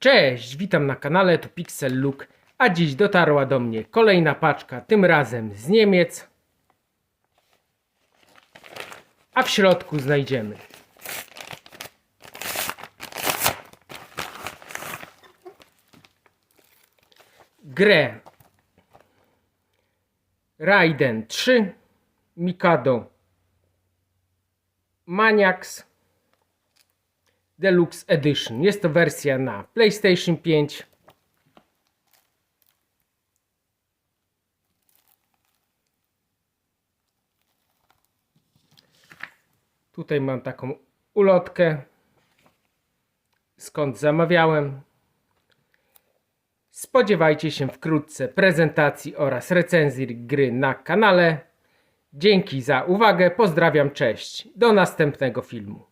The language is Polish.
Cześć, witam na kanale, tu Pixel Look, a dziś dotarła do mnie kolejna paczka, tym razem z Niemiec. A w środku znajdziemy. Grę. Raiden 3, Mikado Maniacs Deluxe Edition. Jest to wersja na PlayStation 5. Tutaj mam taką ulotkę, skąd zamawiałem. Spodziewajcie się wkrótce prezentacji oraz recenzji gry na kanale. Dzięki za uwagę, pozdrawiam, cześć. Do następnego filmu.